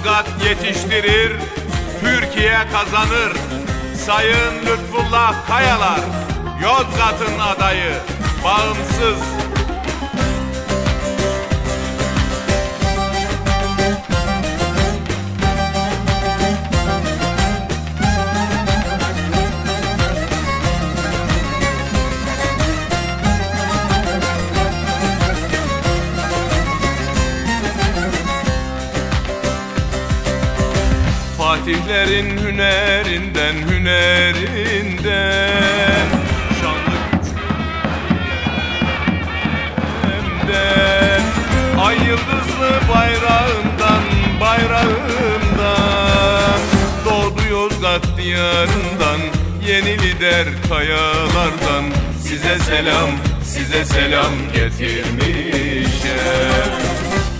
Yozgat yetiştirir, Türkiye kazanır. Sayın Lütfullah Kayalar, Yozgat'ın adayı, bağımsız. Fatihlerin hünerinden, hünerinden. Şanlı güçlerinden Ay yıldızlı bayrağından, bayrağından. Doğdu Yozgat diyarından Yeni lider kayalardan. Size selam, size selam getirmişler.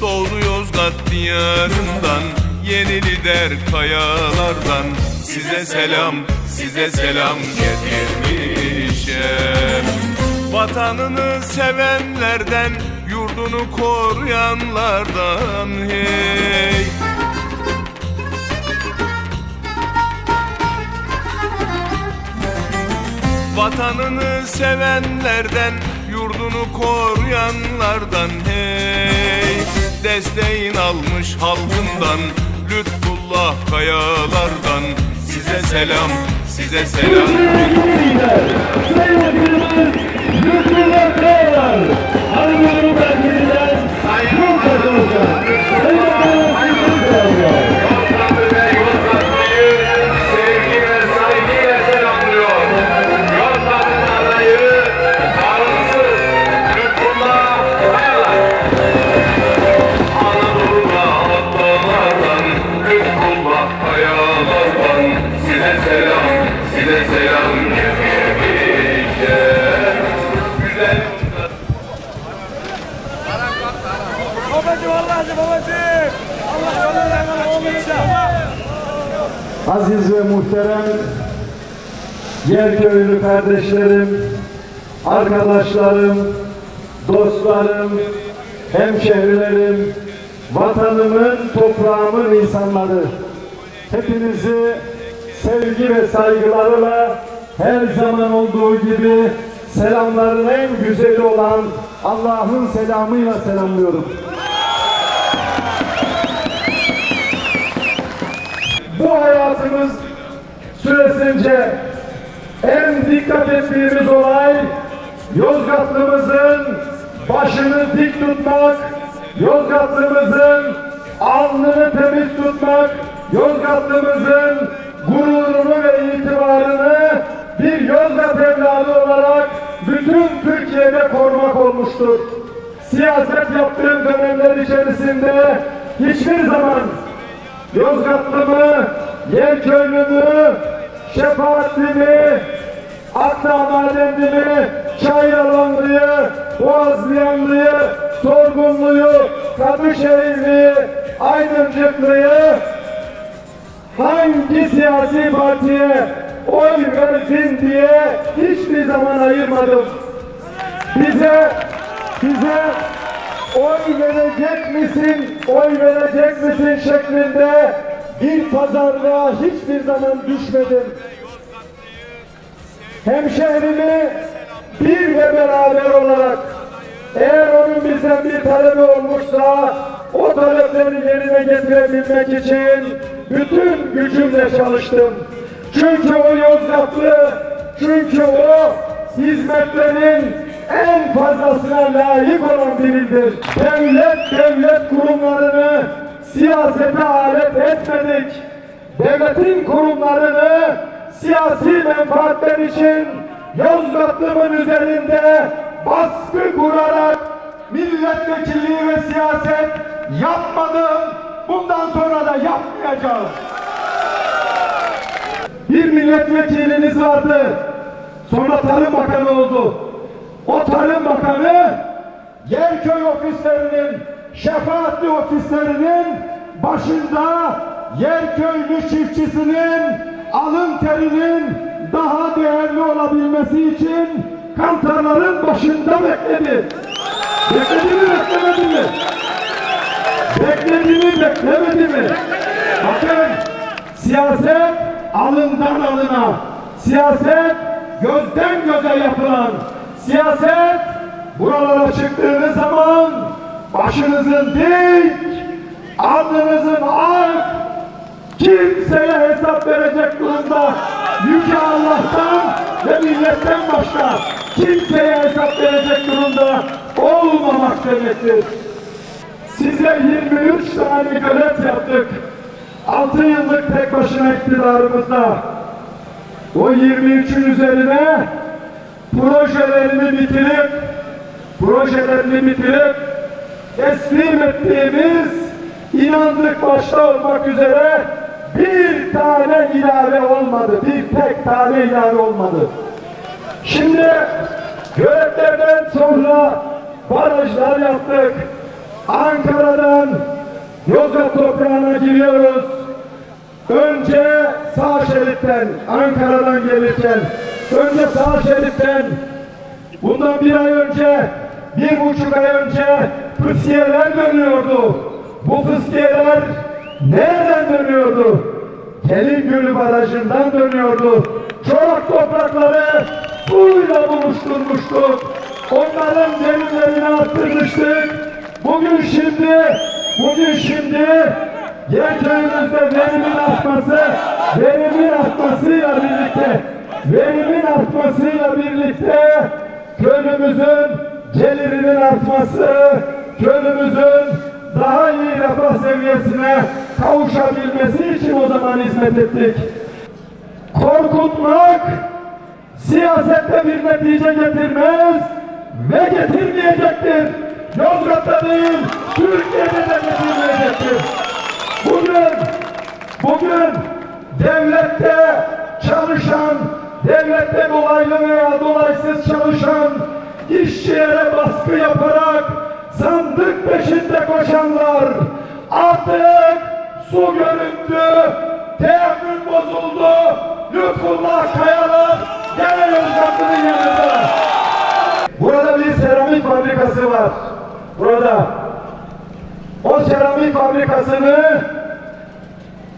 Doğdu Yozgat diyarından Yeni lider kayalardan. Size selam, size selam getirmişem Vatanını sevenlerden Yurdunu koruyanlardan. Hey! Vatanını sevenlerden, yurdunu koruyanlardan. Hey! Desteğin almış halkından, lütfullah kayalardan Size selam, size selam. Sayın Bakırımız Lütfullah Kayalar, Anadolu Merkezi'nden Sayın Katılımcı, Aziz ve muhterem Yerköylü kardeşlerim, arkadaşlarım, dostlarım, hemşehrilerim, vatanımın, toprağımın insanları. Hepinizi sevgi ve saygılarıyla her zaman olduğu gibi selamların en güzeli olan Allah'ın selamıyla selamlıyorum. Bu hayatımız süresince en dikkat ettiğimiz olay Yozgatlımızın başını dik tutmak, Yozgatlımızın alnını temiz tutmak, Yozgatlımızın gururunu ve itibarını bir Yozgat evladı olarak bütün Türkiye'de korumak olmuştur. Siyaset yaptığım dönemler içerisinde hiçbir zaman Yozgatlı mı, Yerköylü mü, Şefaatli mi, Akdağ Madenli mi, Çayralanlı'yı, Boğazlayanlı'yı, Sorgunlu'yu, Kadışehirli'yi, Aydıncıklı'yı hangi siyasi partiye oy verdin diye hiçbir zaman ayırmadım. Bize, bize oy verecek misin, oy verecek misin şeklinde bir pazarlığa hiçbir zaman düşmedim. Hemşehrimi bir ve beraber olarak eğer onun bizden bir talebi olmuşsa o talepleri yerine getirebilmek için bütün gücümle çalıştım. Çünkü o Yozgatlı, çünkü o hizmetlerin en fazlasına layık olan biridir. Devlet devlet kurumlarını siyasete alet etmedik. Devletin kurumlarını siyasi menfaatler için Yozgatlımın üzerinde baskı kurarak milletvekilliği ve siyaset yapmadım. Bundan sonra da yapmayacağım. Bir milletvekiliniz vardı. Sonra Tarım Bakanı oldu. O Tarım Bakanı Yerköy ofislerinin, şefaatli ofislerinin başında Yerköylü çiftçisinin alın terinin daha değerli olabilmesi için kantarların başında bekledi. Bekledi mi beklemedi mi? Bekledi mi beklemedi mi? Bakın siyaset alından alına, siyaset gözden göze yapılan, siyaset buralara çıktığınız zaman başınızın dik, alnınızın ak, kimseye hesap verecek durumda Yüce Allah'tan ve milletten başka kimseye hesap verecek durumda olmamak demektir. Size 23 tane gölet yaptık. 6 yıllık tek başına iktidarımızda. O 23'ün üzerine projelerini bitirip projelerini bitirip teslim ettiğimiz inandık başta olmak üzere bir tane ilave olmadı. Bir tek tane ilave olmadı. Şimdi göletlerden sonra barajlar yaptık. Ankara'dan Yozgat toprağına giriyoruz. Önce sağ şeritten, Ankara'dan gelirken, önce sağ şeritten, bundan bir ay önce, bir buçuk ay önce fıskiyeler dönüyordu. Bu fıskiyeler nereden dönüyordu? Gölü Barajı'ndan dönüyordu. Çorak toprakları suyla buluşturmuştuk. Onların derinlerini arttırmıştık. Bugün şimdi, bugün şimdi Yerköy'ümüzde verimin artması, verimin artmasıyla birlikte, verimin artmasıyla birlikte köyümüzün gelirinin artması, köyümüzün daha iyi refah seviyesine kavuşabilmesi için o zaman hizmet ettik. Korkutmak siyasette bir netice getirmez ve getirmeyecektir. Yozgat'ta değil, Türkiye'de de getirmeyecektir. Bugün, bugün işçilere baskı yaparak sandık peşinde koşanlar artık su göründü, teamül bozuldu, Lütfullah Kayalar gene Yozgatlı'nın yanında. Burada bir seramik fabrikası var. Burada. O seramik fabrikasını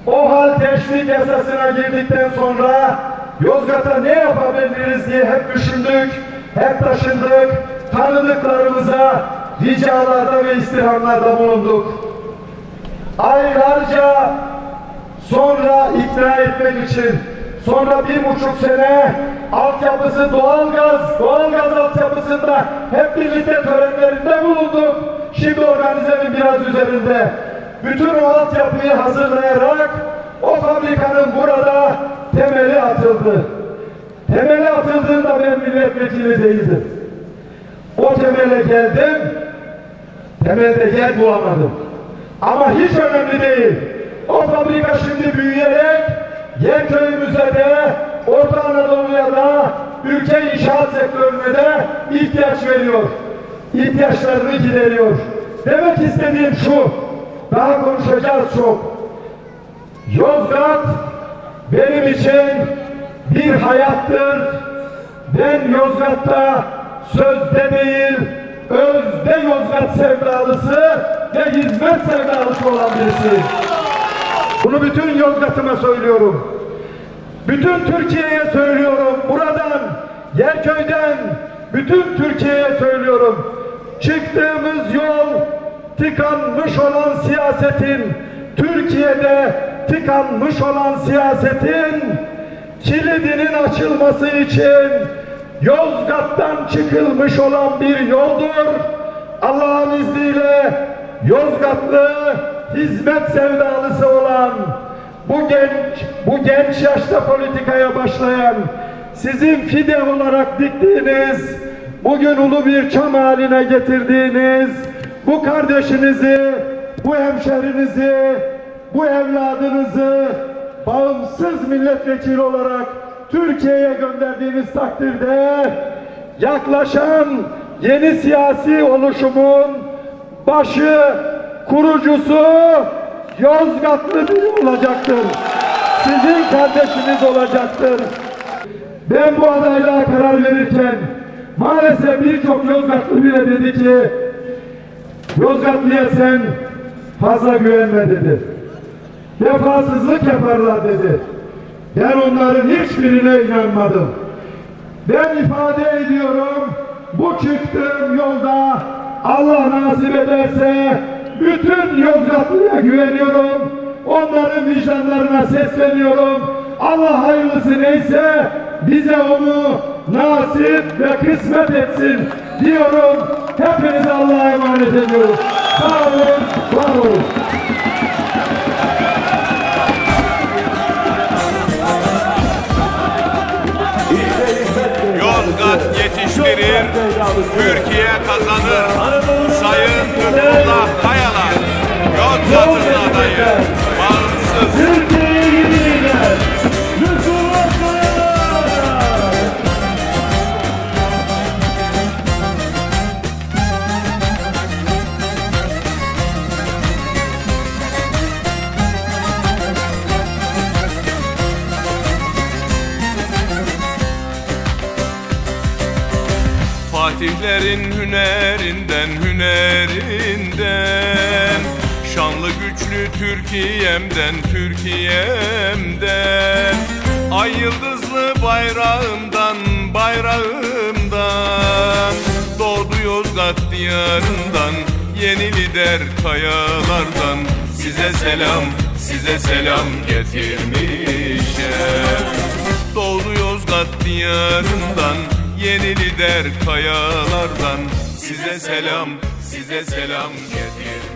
o hal teşvik yasasına girdikten sonra Yozgat'a ne yapabiliriz diye hep düşündük, hep taşındık, tanıdıklarımıza ricalarda ve istirhamlarda bulunduk. Aylarca sonra ikna etmek için sonra bir buçuk sene altyapısı doğalgaz, doğalgaz altyapısında hep birlikte törenlerinde bulunduk. Şimdi organizenin biraz üzerinde. Bütün o altyapıyı hazırlayarak o fabrikanın burada milletvekili değildim. O temele geldim, temelde yer bulamadım. Ama hiç önemli değil. O fabrika şimdi büyüyerek Yerköy'ümüze de Orta Anadolu'ya da ülke inşaat sektörüne de ihtiyaç veriyor. İhtiyaçlarını gideriyor. Demek istediğim şu, daha konuşacağız çok. Yozgat benim için bir hayattır. Ben Yozgat'ta sözde değil, özde Yozgat sevdalısı ve hizmet sevdalısı olan birisiyim. Bunu bütün Yozgat'ıma söylüyorum. Bütün Türkiye'ye söylüyorum. Buradan, Yerköy'den, bütün Türkiye'ye söylüyorum. Çıktığımız yol tıkanmış olan siyasetin, Türkiye'de tıkanmış olan siyasetin kilidinin açılması için Yozgat'tan çıkılmış olan bir yoldur. Allah'ın izniyle Yozgatlı hizmet sevdalısı olan bu genç, bu genç yaşta politikaya başlayan, sizin fide olarak diktiğiniz, bugün ulu bir çam haline getirdiğiniz bu kardeşinizi, bu hemşerinizi, bu evladınızı bağımsız milletvekili olarak Türkiye'ye gönderdiğiniz takdirde yaklaşan yeni siyasi oluşumun başı, kurucusu Yozgatlı biri olacaktır. Sizin kardeşiniz olacaktır. Ben bu adaylığa karar verirken maalesef birçok Yozgatlı bile dedi ki Yozgatlı'ya sen fazla güvenme dedi. vefasızlık yaparlar dedi. Ben onların hiçbirine inanmadım. Ben ifade ediyorum, bu çıktığım yolda Allah nasip ederse bütün Yozgatlı'ya güveniyorum. Onların vicdanlarına sesleniyorum. Allah hayırlısı neyse bize onu nasip ve kısmet etsin diyorum. Hepinize Allah'a emanet ediyorum. Sağ olun, var olun. Yetiştirir, Türkiye kazanır. Sayın Lütfullah Kayalar, Yozgat'ın adayı, bağımsız. Fatihlerin hünerinden, hünerinden. Şanlı güçlü Türkiye'mden, Türkiye'mden. Ay yıldızlı bayrağımdan, bayrağımdan. Doğdu Yozgat diyarından Yeni lider kayalardan. Size selam, size selam getirmişim Doğdu Yozgat diyarından Yeni lider kayalardan. Size selam, size selam getirmiş